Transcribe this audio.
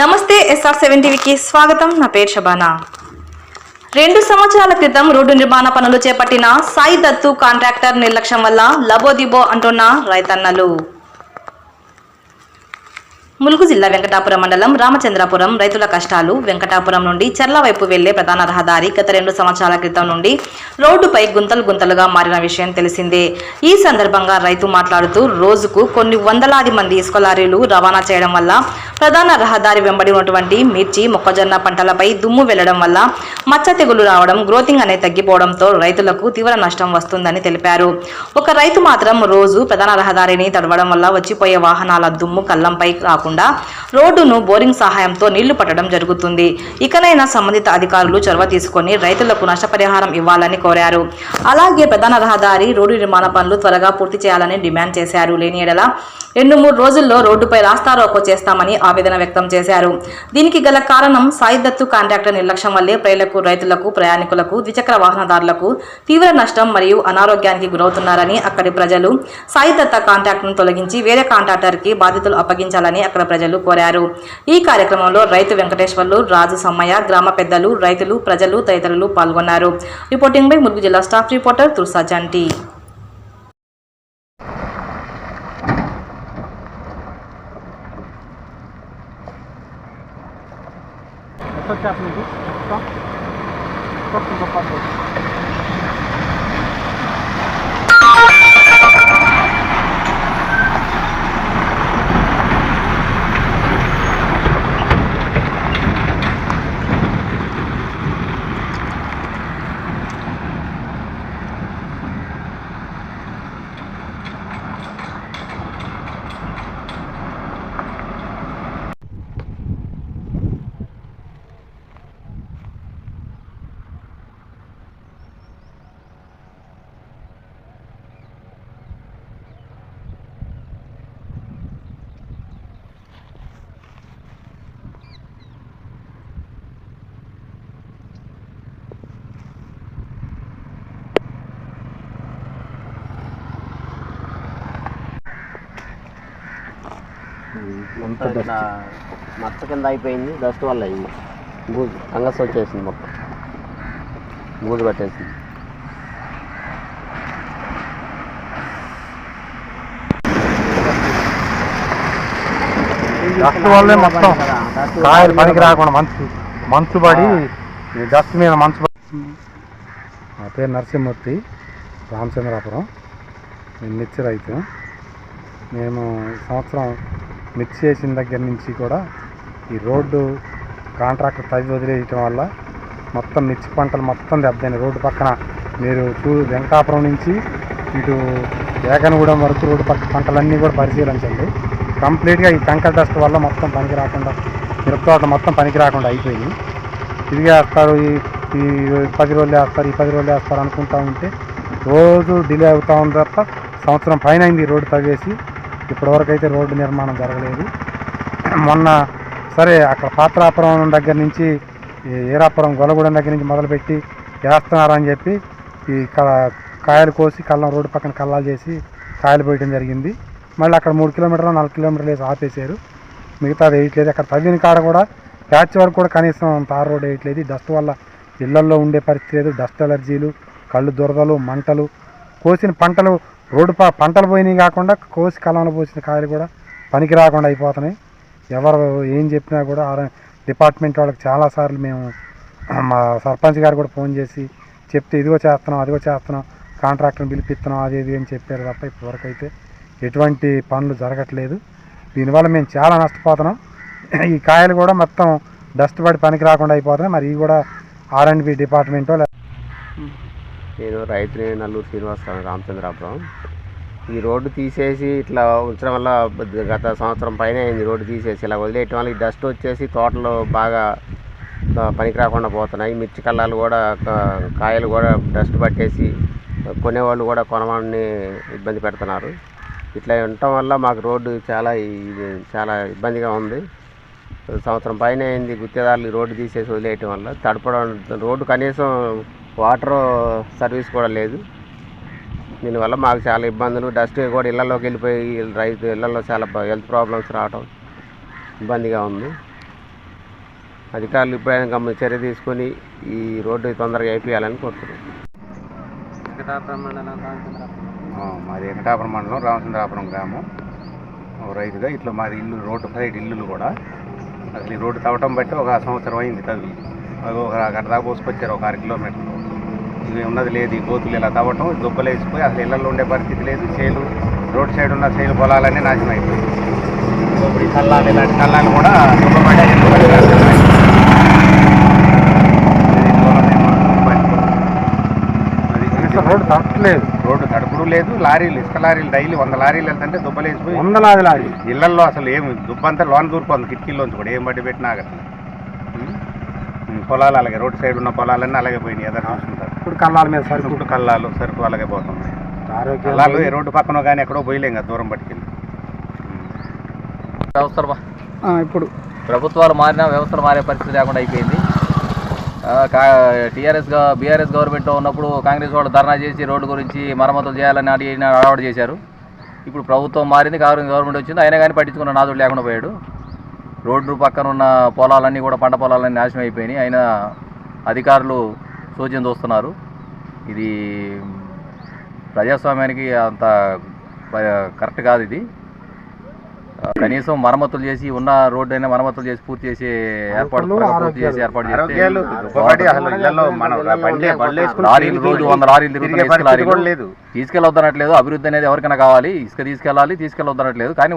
నమస్తే SR seven టీవీకి స్వాగతం. నా పేరు షబానా. రెండు సంవత్సరాల క్రితం రోడ్డు నిర్మాణ పనులు చేపట్టిన సాయి దత్తు కాంట్రాక్టర్ నిర్లక్ష్యం వల్ల లబోదిబో అంటున్న రైతన్నలు. ములుగు జిల్లా వెంకటాపురం మండలం రామచంద్రాపురం రైతుల కష్టాలు వెంకటాపురం నుండి చెర్ల వైపు వెళ్ళే ప్రధాన రహదారి గత రెండు సంవత్సరాల క్రితం నుండి రోడ్డుపై గుంతలు గుంతలుగా మారిన విషయం తెలిసిందే. ఈ సందర్భంగా రైతు మాట్లాడుతూ రోజుకు కొన్ని వందలాది మంది ఇసుక లారీలు రవాణా చేయడం వల్ల ప్రధాన రహదారి వెంబడి ఉన్నటువంటి మిర్చి మొక్కజొన్న పంటలపై దుమ్ము వెళ్ళడం వల్ల మచ్చ తెగులు రావడం గ్రోతింగ్ అనేది తగ్గిపోవడంతో రైతులకు తీవ్ర నష్టం వస్తుందని తెలిపారు. ఒక రైతు మాత్రం రోజు ప్రధాన రహదారిని తడవడం వల్ల వచ్చిపోయే వాహనాల దుమ్ము కళ్ళంపై కాకుండా రోడ్డును బోరింగ్ సహాయంతో నీళ్ళు పట్టడం జరుగుతుంది. ఇకనైనా సంబంధిత అధికారులు చొరవ తీసుకొని రైతులకు నష్టపరిహారం ఇవ్వాలని కోరారు. అలాగే ప్రధాన రహదారి రోడ్డు నిర్మాణ పనులు త్వరగా పూర్తి చేయాలని డిమాండ్ చేశారు. లేని ఎడల రెండు మూడు రోజుల్లో రోడ్డుపై రాస్తారోకో చేస్తామని ఆవేదన వ్యక్తం చేశారు. దీనికి గల కారణం సాయిదత్తు కాంట్రాక్టర్ నిర్లక్ష్యం వల్లే ప్రజలకు రైతులకు ప్రయాణికులకు ద్విచక్ర వాహనదారులకు తీవ్ర నష్టం మరియు అనారోగ్యానికి గురవుతున్నారని అక్కడి ప్రజలు సాయిదత్త కాంట్రాక్టర్ను కాంట్రాక్ట్ను తొలగించి వేరే కాంట్రాక్టర్కి బాధ్యతలు అప్పగించాలని అక్కడ ప్రజలు కోరారు. ఈ కార్యక్రమంలో రైతు వెంకటేశ్వర్లు రాజు సమ్మయ్య గ్రామ పెద్దలు రైతులు ప్రజలు తదితరులు పాల్గొన్నారు. రిపోర్టింగ్ బై ములుగు జిల్లా స్టాఫ్ రిపోర్టర్ తుర్సా జంటి. ఎక్కడ మీకు మొత్తం ఇట్లా మచ్చ కింద అయిపోయింది డస్ట్ వల్ల అయింది. బూజు. ఫంగస్ వచ్చేసింది మొత్తం. బూజు పట్టేసింది. డస్ట్ వల్లే మొత్తం. కాయలు పనికి రాకుండా మంచు మంచు పడి డస్ట్ మీద మంచు పడి. నా పేరు నరసింహూర్తి రామచంద్రాపురం. నేను మిర్చి రైతు మేము సంవత్సరం మిర్చి చేసిన దగ్గర నుంచి కూడా ఈ రోడ్డు కాంట్రాక్టర్ తవ్వి వదిలేయటం వల్ల మొత్తం మిర్చి పంటలు మొత్తం దెబ్బతిన్నాయి. రోడ్డు పక్కన మీరు చూ వెంకటాపురం నుంచి ఇటు ఏకనగూడెం వరకు రోడ్డు పక్క పంటలన్నీ కూడా పరిశీలించండి. కంప్లీట్గా ఈ కంకర్ డస్ట్ వల్ల మొత్తం పనికి రాకుండా మిరపతోట మొత్తం పనికి రాకుండా అయిపోయింది. ఇది వేస్తారు ఈ ఈ పది రోజులు వేస్తారు ఈ పది రోజులు వేస్తారు అనుకుంటూ ఉంటే రోజు డిలే అవుతూ ఉంది తప్ప సంవత్సరం పైన అయింది ఈ రోడ్డు తవ్వేసి. ఇప్పటివరకు అయితే రోడ్డు నిర్మాణం జరగలేదు. మొన్న సరే అక్కడ పాత్రాపురం దగ్గర నుంచి ఈరాపురం ఏరాపురం గొలగూడెం దగ్గర నుంచి మొదలుపెట్టి వేస్తున్నారని చెప్పి ఈ కాయలు కోసి కళ్ళం రోడ్డు పక్కన కళ్ళాలు చేసి కాయలు పోయడం జరిగింది. మళ్ళీ అక్కడ మూడు కిలోమీటర్లు నాలుగు కిలోమీటర్లు వేసి ఆపేశారు. మిగతాది వేయట్లేదు. అక్కడ తవ్విన కాడ కూడా ప్యాచ్ వరకు కూడా కనీసం తార్ రోడ్ వేయట్లేదు. డస్ట్ వల్ల ఇళ్ళల్లో ఉండే పరిస్థితి లేదు. డస్ట్ అలర్జీలు కళ్ళు దురదలు మంటలు కోసిన పంటలు రోడ్డు ప పంటలు పోయినాయి కాకుండా కోసి కాలంలో పోసిన కాయలు కూడా పనికి రాకుండా అయిపోతున్నాయి. ఎవరు ఏం చెప్పినా కూడా డిపార్ట్మెంట్ వాళ్ళకి చాలాసార్లు మేము మా సర్పంచ్ గారు కూడా ఫోన్ చేసి చెప్తే ఇదిగో చేస్తున్నాం అదిగో చేస్తున్నాం కాంట్రాక్టర్ని పిలిపిస్తున్నాం అది ఇది అని చెప్పారు తప్ప ఇప్పటివరకు అయితే ఎటువంటి పనులు జరగట్లేదు. దీనివల్ల మేము చాలా నష్టపోతున్నాం. ఈ కాయలు కూడా మొత్తం డస్ట్ పడి పనికి రాకుండా అయిపోతున్నాయి. మరి ఇవి కూడా ఆర్ అండ్ బి డిపార్ట్మెంటో నేను రైతుని నల్లూరు శ్రీనివాసరావు రామచంద్రాపురం. ఈ రోడ్డు తీసేసి ఇట్లా ఉంచడం వల్ల గత సంవత్సరం పైన అయింది రోడ్డు తీసేసి. ఇలా వదిలేయటం వల్ల ఈ డస్ట్ వచ్చేసి తోటలు బాగా పనికి రాకుండా పోతున్నాయి. మిర్చి కళ్ళాలు కూడా కాయలు కూడా డస్ట్ పట్టేసి కొనేవాళ్ళు కూడా కొనవాడిని ఇబ్బంది పెడుతున్నారు. ఇట్లా ఉండటం వల్ల మాకు రోడ్డు చాలా చాలా ఇబ్బందిగా ఉంది. సంవత్సరం పైన అయింది గుత్తేదారులు రోడ్డు తీసేసి వదిలేయటం వల్ల. తడపడం రోడ్డు కనీసం వాటర్ సర్వీస్ కూడా లేదు. దీనివల్ల మాకు చాలా ఇబ్బందులు. డస్ట్ కూడా ఇళ్ళలోకి వెళ్ళిపోయి రైతు ఇళ్ళలో చాలా హెల్త్ ప్రాబ్లమ్స్ రావటం ఇబ్బందిగా ఉంది. అధికారులు ఇప్పుడైనా గమ్మ చర్య తీసుకొని ఈ రోడ్డు తొందరగా అయిపోయాలని కోరుతున్నాం. ఆ, మాది వెంకటాపురం మండలం రామచంద్రాపురం గ్రామం. రైతుగా ఇట్లా మాది ఇల్లు రోడ్డు సైడ్ ఇల్లులు కూడా అసలు ఈ రోడ్డు తవ్వటం బట్టి ఒక సంవత్సరం అయింది అది ఒక గంట దాకా పోసుకొచ్చారు ఒక అర కిలోమీటర్లు. ఇది ఉన్నది లేదు. ఈ గోతులు ఇలా తవ్వటం దుబ్బలు వేసిపోయి అసలు ఇళ్ళలో ఉండే పరిస్థితి లేదు. చేలు రోడ్ సైడ్ ఉన్న చేలు పొలాలన్నీ నాశనం అయిపోయాయి. ఇప్పుడు ఈ కల్లాలు ఇలాంటి కల్లాలు కూడా. అది రోడ్డు తప్పలేదు రోడ్డు తడుపుడు లేదు లారీలు ఇసుక లారీలు డైలీ వంద లారీలు వెళ్తుంటే దుబ్బలేసిపోయి వందలాది లారీ ఇళ్ళలో అసలు ఏమి దుబ్బంతా లోన్ దూరిపోతుంది కిటికీలోంచి కూడా. ఏం బట్టి పెట్టినా అక్కడ. పొలాలు అలాగే రోడ్డు సైడ్ ఉన్న పొలాలన్నీ అలాగే పోయినాయి ఎదురు చూసుకుంటారు ఇప్పుడు కళ్ళాల మీద సరుకు. ఇప్పుడు కల్లాలు సరుకు అలాగే పోతున్నాయి ఆరోగ్యం కల్లాలు ఏ రోడ్డు పక్కన కానీ ఎక్కడో పోయలేం కదా దూరం పట్టుకెళ్ళి. వ్యవస్థలు ఇప్పుడు. ప్రభుత్వాలు మారినా వ్యవస్థలు మారే పరిస్థితి లేకుండా అయిపోయింది. టీఆర్ఎస్ బీఆర్ఎస్ గవర్నమెంట్ ఉన్నప్పుడు కాంగ్రెస్ వాళ్ళు ధర్నా చేసి రోడ్డు గురించి మరమ్మతులు చేయాలని అడిగిన అలవాటు చేశారు. ఇప్పుడు ప్రభుత్వం మారింది కాంగ్రెస్ గవర్నమెంట్ వచ్చింది అయినా కానీ పట్టించుకున్న నాదుడు లేకుండా పోయాడు. రోడ్డు పక్కన ఉన్న పొలాలన్నీ కూడా పంట పొలాలన్నీ నాశనం అయిపోయినాయి. అయినా అధికారులు సూచన చూస్తున్నారు. ఇది ప్రజాస్వామ్యానికి అంత కరెక్ట్ కాదు ఇది. కనీసం మరమ్మతులు చేసి ఉన్న రోడ్డు అయినా మరమ్మతులు చేసి పూర్తి చేసి ఏర్పాటు పూర్తి చేసి ఏర్పాటు చేస్తే లారీలు రోజు వంద లారీలు తిరుగుతున్నాయి తీసుకెళ్ళొద్దనట్లేదు. అభివృద్ధి అనేది ఎవరికైనా కావాలి. ఇసుక తీసుకెళ్ళాలి తీసుకెళ్ళొద్దనట్లేదు. కానీ